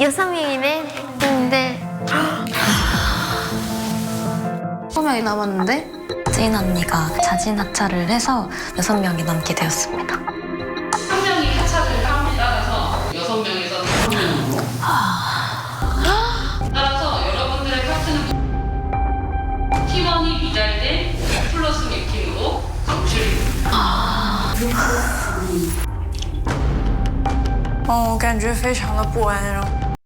여섯 명이네. 근데 한 명이 남았는데 진 언니가 자진 하차를 해서 여섯 명이 남게 되었습니다. 한 명이 하차를 합니다. 그래서 여섯 명에서 다섯 명 정도. 따라서 여러분들의 카트는 T1이 미달된 플러스 미팅으로 방출입니다. 哦，感觉非常的不安，然后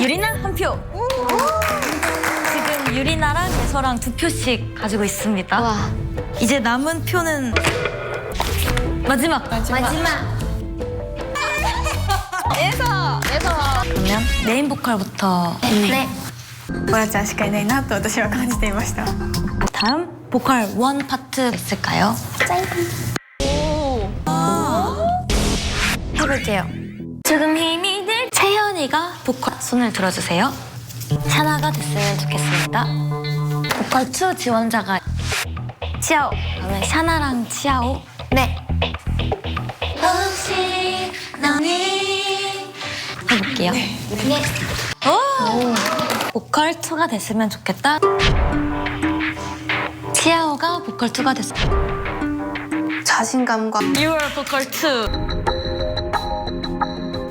유리나 한 표. 지금 유리나랑 예서랑 두 표씩 가지고 있습니다. 와 이제 남은 표는 마지막. 마지막. 예서 예서. 그러면 메인 보컬부터 네. ボラちゃんしかいないなと私は感じていました。 다음 보컬 원 파트 있을까요? 해볼게요. 지금 힘이 들 채연이가 보컬 손을 들어주세요. 샤나가 됐으면 좋겠습니다. 보컬 2 지원자가 치아오. 그러면 샤나랑 치아오. 네. 혹시 너니 해볼게요. 네. 오! 보컬 2가 됐으면 좋겠다. 치아오가 보컬 2가 됐어. 자신감과 Your 보컬 2.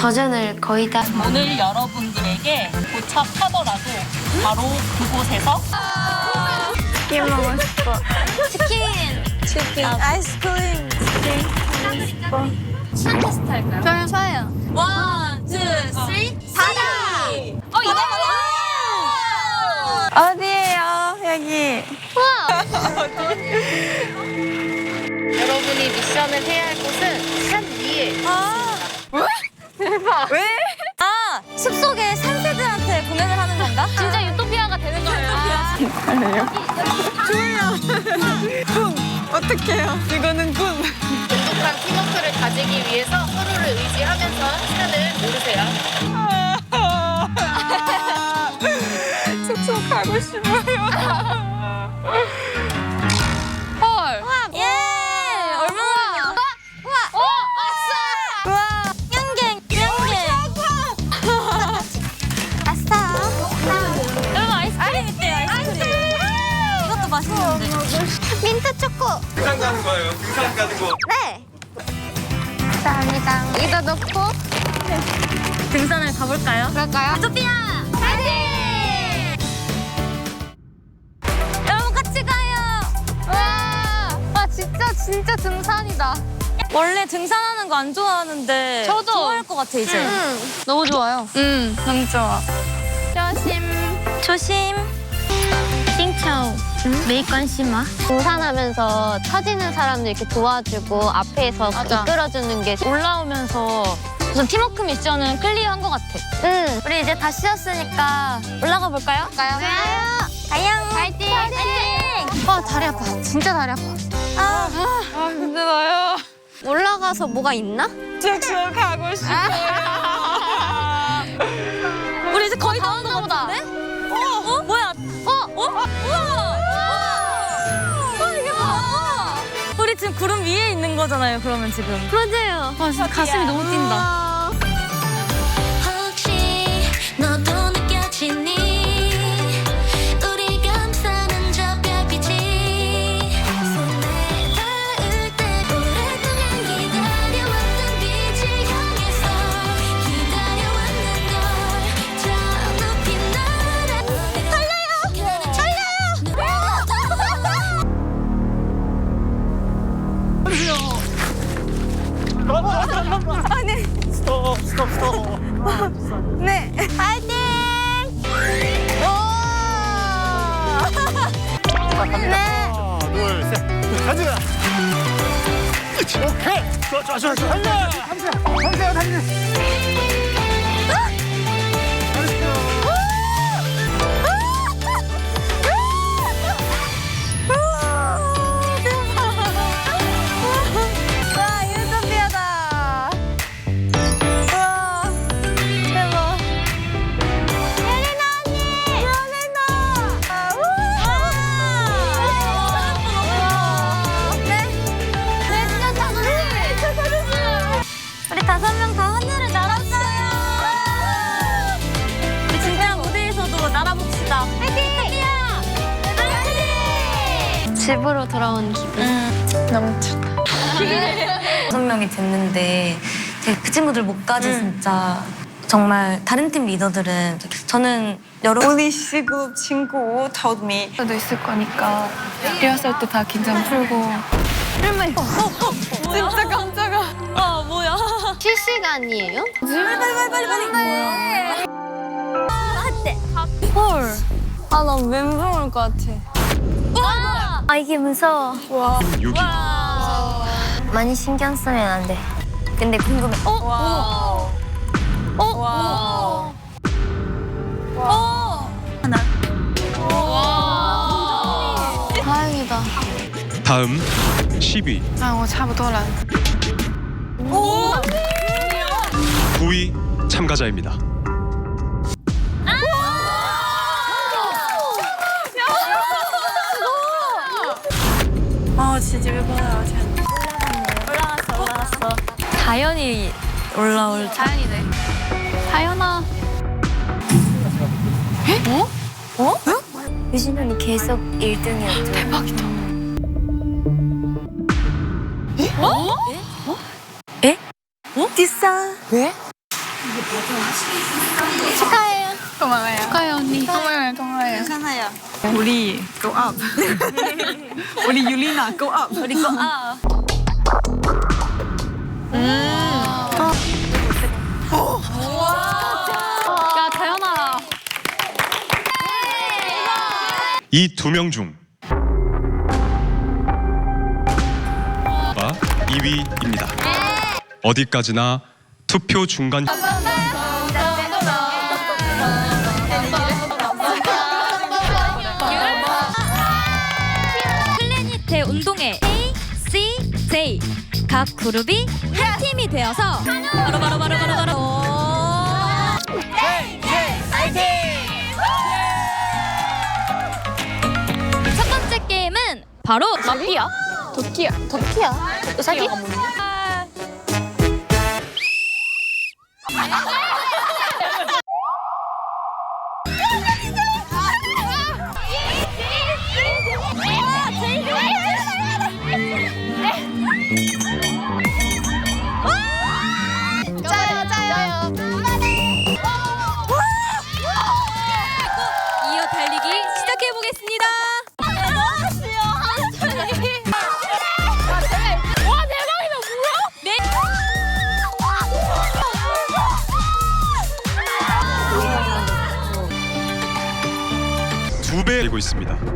도전을 거의 다. 오늘 여러분들에게 도착하더라도 바로 그곳에서 치킨 먹고 싶어. 치킨 치킨, 아이스크림. 저는 서요. 원, 투, 쓰리 바다 어 이거 어디예요? 여기. 여러분이 미션을 해야 할 곳은 산 위에. 왜? 아 숲속에 산새들한테 공연을 하는 건가? 진짜 유토피아가 되는 거예요. 어떡해요? 이거는 군. 독한 팀워크를 가지기 위해서 서로를 의지하면서 시간을 모르세요. 숙소 가고 싶어 초코. 등산 가는 거예요. 등산 가는 거. 네. 감사합니다. 여기다 넣고 등산을 가볼까요? 그럴까요? 소피아 파이팅! 여러분 같이 가요 와, 와 진짜 진짜 등산이다. 원래 등산하는 거 안 좋아하는데 저도. 좋아할 것 같아 이제 응, 너무 좋아요. 응, 너무 좋아. 조심. 조심 띵 차오 메이관시마 등산하면서 처지는 사람들 이렇게 도와주고 앞에서 맞아. 이끌어주는 게 올라오면서 무슨 팀워크 미션은 클리어한 것 같아 응. 우리 이제 다 쉬었으니까 올라가 볼까요? 가요. 가영 파이팅! 파이팅! 아 다리 아파. 진짜 다리 아파. 아, 힘들어요. 올라가서 뭐가 있나? 숙소 가고 싶어요. 우리 이제 거의 다 온것 우리 지금 구름 위에 있는 거잖아요, 그러면 지금. 맞아요. 와, 진짜 가슴이 너무 뛴다. 아니. 스톱 스톱 스톱. 네. 파이팅. 오. 네. 하나, 둘, 셋. 가자. 오케이. 좋아 좋아 좋아 좋아. 달려. 달려. 달려. 달려. 집으로 돌아온 기분. 너무 좋다. 다섯 명이 됐는데 되게 그 친구들 목까지 진짜 정말 다른 팀 리더들은 저는 여러 우리 시급 친구 told me 도 있을 거니까 리허설 때 다 긴장 풀고 진짜 깜짝아 아 뭐야 실시간이에요? 헐. 아, 나 멘붕 올것 같아. 와! 아, 이게 무서워. 여기 많이 신경 쓰면 안 돼. 근데 궁금해. 어? 와. 어? 와. 어? 하나. 다행이다. 다음 10위 那我差不多了 오! 9위 참가자입니다. 진짜 왜 봐요 올라갔어, 올라갔어. 자연이 올라올 다행이네. 다현아. 유진 언니 계속 1등이었죠. 대박이다. 어? 에? 어? 디싸. 왜? 축하해요. 고마워요 축하해요 언니. 고마워요 고마워요 괜찮아요 우리 go up 우리 유리나 go up 우리 거 아. 야 다현아. 이 두 명 중. 가 2위입니다. 어디까지나 투표 중간 각 그룹이 한 팀이 되어서 바로 바로 바로 바로 바로 첫 번째 게임은 바로 마피아 도끼야. 도끼야. 우사기?